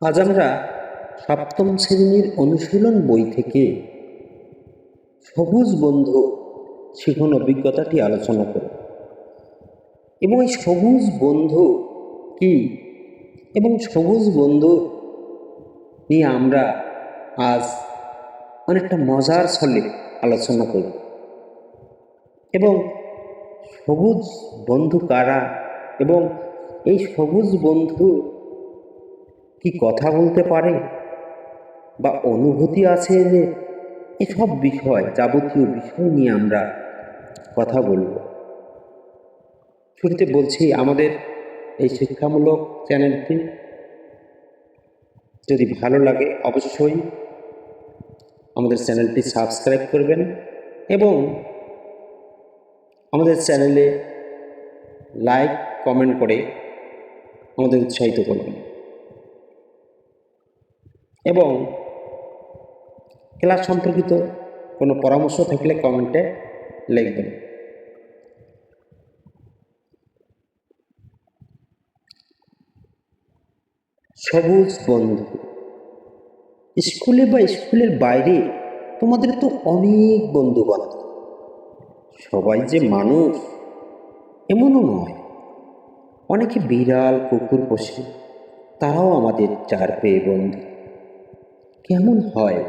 আজ আমরা সপ্তম শ্রেণির অনুশীলন বই থেকে সবুজ বন্ধু শিখন অভিজ্ঞতাটি আলোচনা করব। এবং এই সবুজ বন্ধু কি? এবং সবুজ বন্ধু নিয়ে আমরা আজ অনেকটা মজার ছলে আলোচনা করব। এবং সবুজ বন্ধু কারা? এবং এই সবুজ বন্ধু কি কথা বলতে পারে? বা অনুভূতি আছে যে এসব বিষয়, যাবতীয় বিষয় নিয়ে আমরা কথা বলব। শুরুতে বলছি আমাদের এই শিক্ষামূলক চ্যানেলটি। যদি ভালো লাগে অবশ্যই আমাদের চ্যানেলটি সাবস্ক্রাইব করবেন এবং আমাদের চ্যানেলে লাইক, কমেন্ট করে আমাদের উৎসাহিত করবেন। এবং ক্লাস সম্পর্কিত কোনো পরামর্শ থাকলে কমেন্টে লিখবেন সবুজ বন্ধু, স্কুলে বা স্কুলের বাইরে তোমাদের তো অনেক বন্ধু বান্ধব। সবাই যে মানুষ, এমনও নয়। অনেকে বিড়াল, কুকুর পোষে তারাও আমাদের চার পেয়ে বন্ধু। কেমন হয়?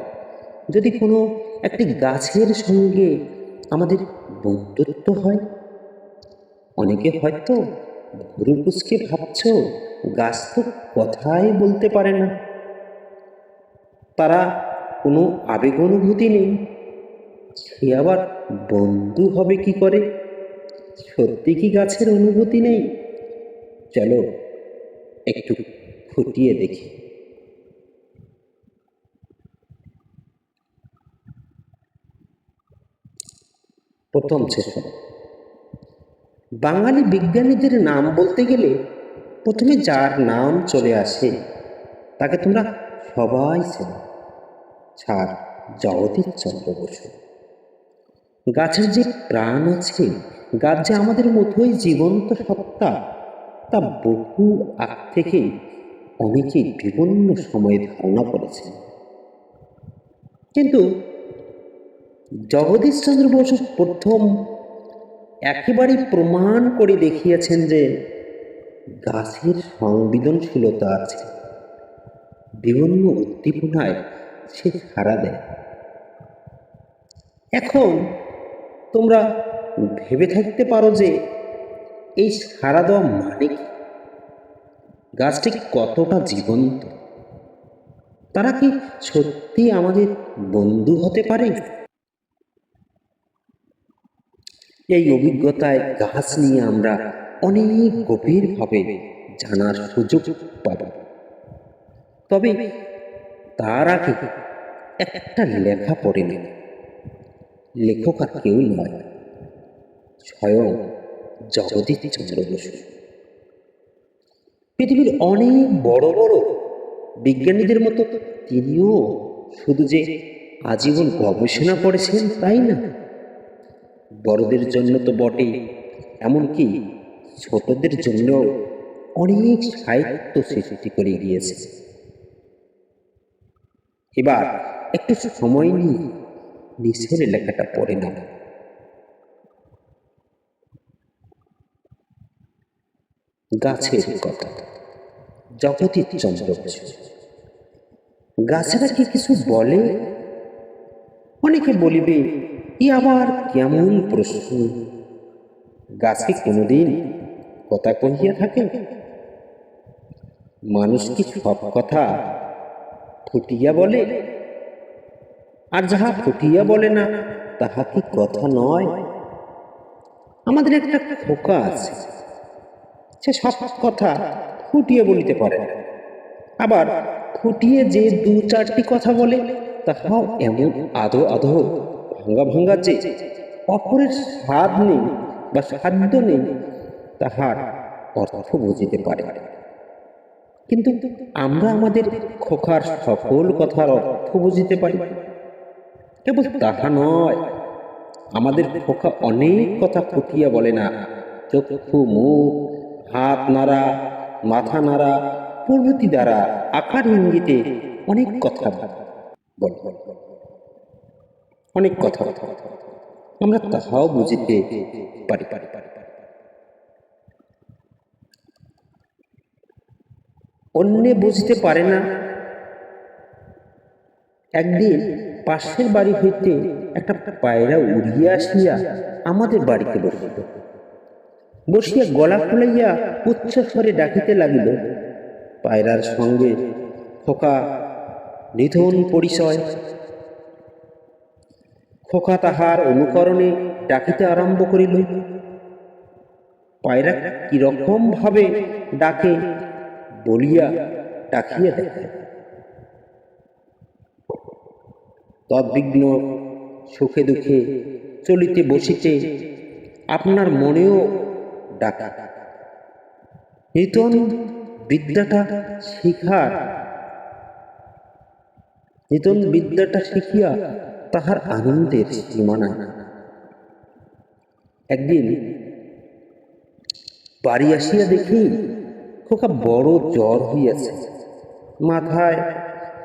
যদি কোনো একটি গাছের সঙ্গে আমাদের বন্ধুত্ব হয়? অনেকে হয়তো ভুরু কুচকে ভাবছ, গাছ তো কথাই বলতে পারে না। তারা কোনো আবেগ অনুভূতি নেই। সে আবার বন্ধু হবে কি করে? সত্যি কি গাছের অনুভূতি নেই? চলো একটু ফুটিয়ে দেখি। প্রথম সেশন বাঙালি বিজ্ঞানীদের নাম বলতে গেলে প্রথমে যার নাম চলে আসে, তাকে তোমরা সবাই চেনো ছাড় জগদীশ চন্দ্র বসু। গাছের যে প্রাণ আছে, গাছ যে আমাদের মতোই জীবন্ত সত্তা, তা বহু আগ থেকেই অনেকেই বিভিন্ন সময়ে ধারণা করেছে কিন্তু জগদীশচন্দ্র বসু প্রথম একেবারে প্রমাণ করে দেখিয়েছেন যে গাছের সংবেদনশীলতা আছে। বিভিন্ন উদ্দীপনায় সে সারা দেয়। এখন তোমরা ভেবে থাকতে পারো যে এই সারা দেওয়া মানে কি? গাছটি কতটা জীবন্ত? তারা কি সত্যি আমাদের বন্ধু হতে পারে? এই অভিজ্ঞতায় গাছ নিয়ে আমরা অনেক গভীরভাবে জানার সুযোগ পাব। তবে তার আগে একটা লেখা পড়ে নেন। লেখক আর কেউ নয়, স্বয়ং জগদীশ চন্দ্র বসু। পৃথিবীর অনেক বড় বড় বিজ্ঞানীদের মতো তিনিও শুধু যে আজীবন গবেষণা করেছেন তাই না? বড়দের জন্য তো বটে। এমনকি ছোটদের জন্য অনেক সাহিত্য সৃষ্টি করে গিয়েছে এবার একটু সময় নিয়ে নিচের লেখাটা পড়ে নাও। গাছের কথা। জগতীশ চন্দ্র গাছেরা কি কিছু বলে? অনেকে বলিবে ই আবার কেমন প্রশ্ন? গাছে কোনোদিন কথা কহিয়া থাকে? মানুষ কি সব কথা ফুটিয়া বলে? আর যাহা ফুটিয়া বলে না, তাহা কি কথা নয়? আমাদের একটা খোকা আছে, সে সব কথা ফুটিয়ে বলিতে পারে। আবার ফুটিয়ে যে দু চারটি কথা বলে, তাহাও এমন আধো আধো ভাঙ্গা ভাঙ্গা যে অপরের স্বাদ নেই বা সাধ্য নেই, তাহার অর্থ বুঝিতে পারে। কিন্তু আমরা আমাদের খোকার সকল কথার অর্থ বুঝিতে পারি। কেবল তাহা নয়, আমাদের খোকা অনেক কথা ফুটিয়া বলে না। চক্ষু, মুখ, হাত নাড়া, মাথা নাড়া, প্রভৃতি দ্বারা আকার ইঙ্গিতে অনেক কথা বল। অনেক কথা। আমরা তাহাও বুঝিতে পারি। পারি পারি অন্যে বুঝতে পারে না। একদিন পাশের বাড়ি হইতে একটা পায়রা উড়িয়া আসিয়া আমাদের বাড়িতে বসিল। বসিয়া গলা ফুলাইয়া উচ্চ স্বরে ডাকিতে লাগিল। পায়রার সঙ্গে খোকা, নিধন পরিচয়। খোকা তাহার অনুকরণে ডাকিতে আরম্ভ করিল। পায়রা কীরকম ভাবে ডাকে, বলিয়া ডাকিয়া দেখে তদ্বিঘ্ন সুখে দুঃখে চলিতে বসিতে আপনার মনেও ডাকা। নিতন বিদ্যাটা শিখার, নিতন বিদ্যাটা শিখিয়া তাহার আনন্দের সীমানা। একদিন বাড়ি আসিয়া দেখি খোকা বড় জ্বর হইয়াছে। মাথায়,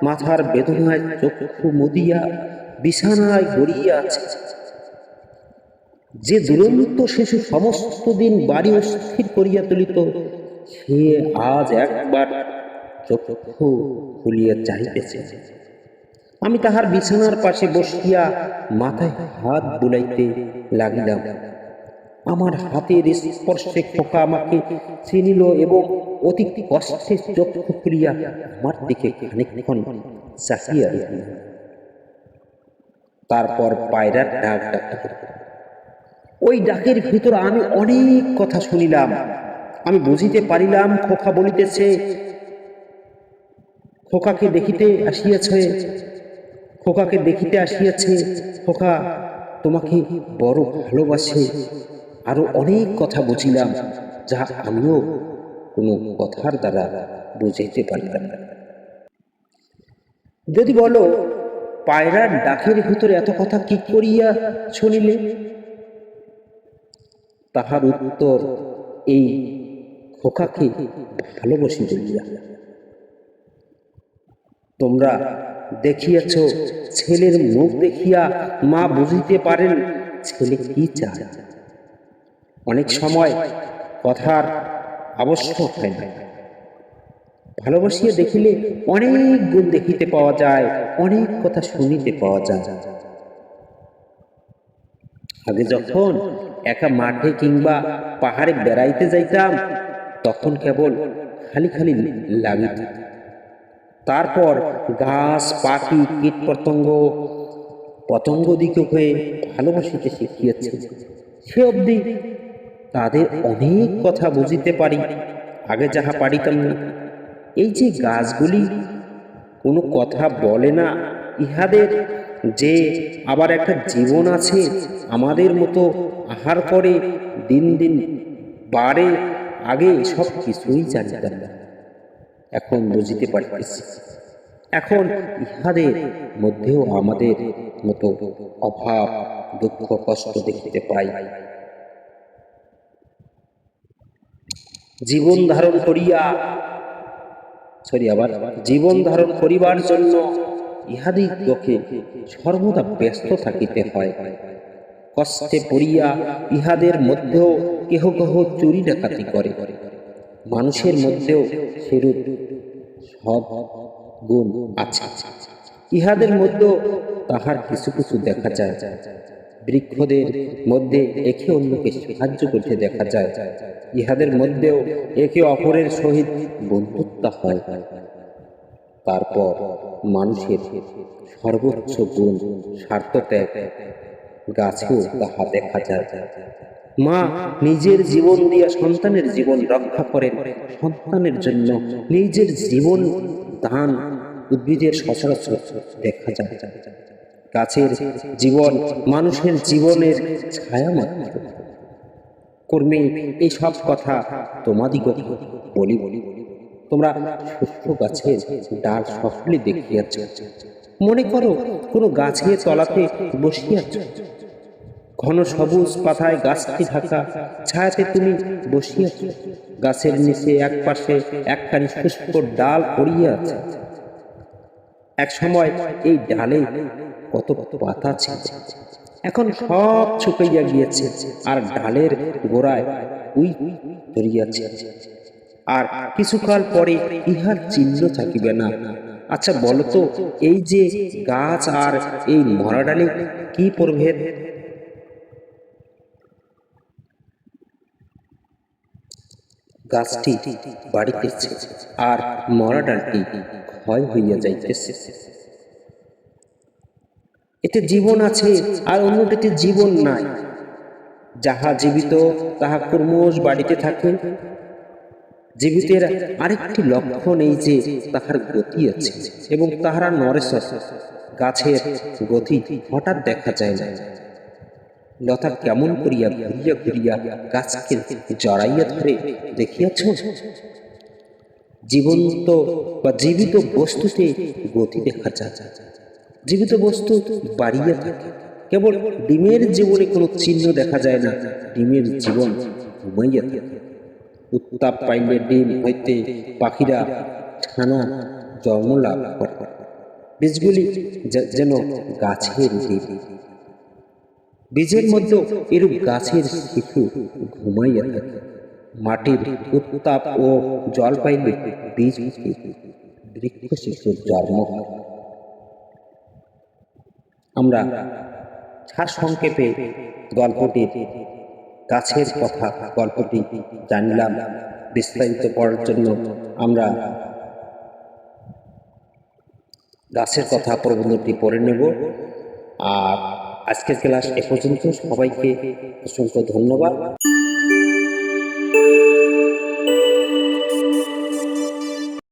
মাথার বেদনায় চক্ষু মুদিয়া, বিছানায় গড়িয়া আছে। যে দুরন্ত শিশু সমস্ত দিন বাড়ি অস্থির করিয়া তুলিত, সে আজ একবার চক্ষু খুলিয়া চাহিতেছে। আমি তাহার বিছানার পাশে বসিয়া মাথায় হাত বুলাইতে লাগিলাম। আমার হাতের স্পর্শে খোকা আমাকে চিনিল এবং অতি কষ্টে চক্ষু খুলিয়া আমার দিকে খানিকক্ষণ রহিল। তারপর পায়রার ডাক ডাকিল। ওই ডাকের ভিতর আমি অনেক কথা শুনিলাম। আমি বুঝিতে পারিলাম, খোকা বলিতেছে, খোকাকে দেখিতে আসিয়াছে খোকাকে দেখিতে আসিয়াছে, খোকা, তোমাকে বড় ভালোবাসে। আরও অনেক কথা বুঝিলাম, যা আমিও কোনো কথার দ্বারা বুঝাইতে পারিলাম না। যদি বলো, পায়রার ডাকের ভিতরে এত কথা কি করিয়া শুনিলে? তাহার উত্তর এই, খোকাকে ভালোবাসি বলিয়া। তোমরা দেখিয়াছ, ছেলের মুখ দেখিয়া মা বুঝিতে পারেন, ছেলে কি চায়। অনেক সময় কথার আবশ্যক হয় না। ভালোবাসিয়া দেখিলে অনেক গুণ দেখিতে পাওয়া যায়, অনেক কথা শুনিতে পাওয়া যায়। আগে যখন একা মাঠে কিংবা পাহাড়ে বেড়াইতে যাইতাম, তখন কেবল খালি খালি লাগিত। তারপর গাছ, পাখি কীট পতঙ্গ পতঙ্গ দিকে হয়ে ভালোবাসিতে শিখিয়েছে। সে অবধি তাদের অনেক কথা বুঝিতে পারি। আগে যাহা পারিতাম না। এই যে গাছগুলি কোনো কথা বলে না, ইহাদের যে আবার একটা জীবন আছে, আমাদের মতো আহার করে দিন দিন বাড়ে, আগে সব কিছুই জানিতাম না। এখন বুঝিতে পারতেছি। এখন ইহাদের মধ্যেও আমাদের মতো অভাব, দুঃখ, কষ্ট দেখিতে পাই। জীবন ধারণ করিয়া, সরি, আবার জীবন ধারণ করিবার জন্য ইহাদিগকে সর্বদা ব্যস্ত থাকিতে হয়। কষ্টে পড়িয়া ইহাদের মধ্যেও কেহ কেহ চুরি ডাকাতি করে। মানুষের মধ্যেও সেরূপ সব গুণ। আছে ইহাদের মধ্যেও তাহার কিছু কিছু দেখা যায়। বৃক্ষদের মধ্যে একে অন্যকে সাহায্য করতে দেখা যায়। ইহাদের মধ্যেও একে অপরের সহিত বন্ধুত্ব হয়। তারপর মানুষের সর্বোচ্চ গুণ স্বার্থত্যাগ। গাছেও তাহা দেখা যায়। মা নিজের জীবন দিয়া সন্তানের জীবন রক্ষা করেন। সন্তানের জন্য নিজের জীবন দান উদ্ভিদের সচরাচর দেখা যায়। গাছের জীবন মানুষের জীবনের ছায়া মাত্র। কর্মে এই সব কথা তোমাদিগকে বলি। বলি। তোমরা শস্য গাছের ডাল সকলে দেখিয়াছ। মনে করো কোনো গাছের তলাতে বসিয়াছ। ঘন সবুজ পাতায় গাছটি ঢাকা। ছায়াতে তুমি বসিয়াছ। গাছের নিচে এক পাশে একখানি শুষ্ক ডাল পড়িয়া আছে। এক সময় এই ডালে কত কত পাতা ছিল। এখন সব শুকাইয়া গিয়েছে আর ডালের গোড়ায় উই ধরিয়াছে। আর কিছুকাল পরে ইহার চিহ্ন থাকিবে না। আচ্ছা বলতো এই যে গাছ আর এই মরা ডালে কি প্রভেদ? গাছটি বাড়িতেছে আর মরা ডালটি ক্ষয় হইয়া যাইতেছে। এতে জীবন আছে আর অন্যটিতে জীবন নাই। যাহা জীবিত, তাহা ক্রমশ বাড়িতে থাকে। জীবিতের আরেকটি লক্ষণ এই যে, তাহার গতি আছে এবং তাহারা নরেশ্বর গাছের গতি হঠাৎ দেখা যায় না। লতা কেমন করিয়া ঘুরিয়া ঘুরিয়া গাছকে জড়াইয়া ধরে দেখিয়াছ? জীবন্ত বা জীবিত বস্তুতে গতি দেখা যায়। জীবিত বস্তু বাড়িয়া থাকে। কেবল ডিমের জীবনে কোনো চিহ্ন দেখা যায় না, ডিমের জীবন ঘুমাইয়া থাকে। উত্তাপ পাইলে ডিম হইতে পাখিরা ছানা জন্ম লাভ করে। বীজগুলি যেন গাছের ডিম বীজের মধ্যে এরূপ গাছের শিশু ঘুমাইয়া থাকে। মাটির উত্তাপ ও জল পাইলে বীজ বৃক্ষ শিশুর জন্ম আমরা সার সংক্ষেপে গল্পটির গাছের কথা গল্পটি জানলাম। বিস্তারিত পড়ার জন্য আমরা গাছের কথা প্রবন্ধটি পড়ে নেব। আর আজকের ক্লাস এ পর্যন্ত সবাইকে অসংখ্য ধন্যবাদ।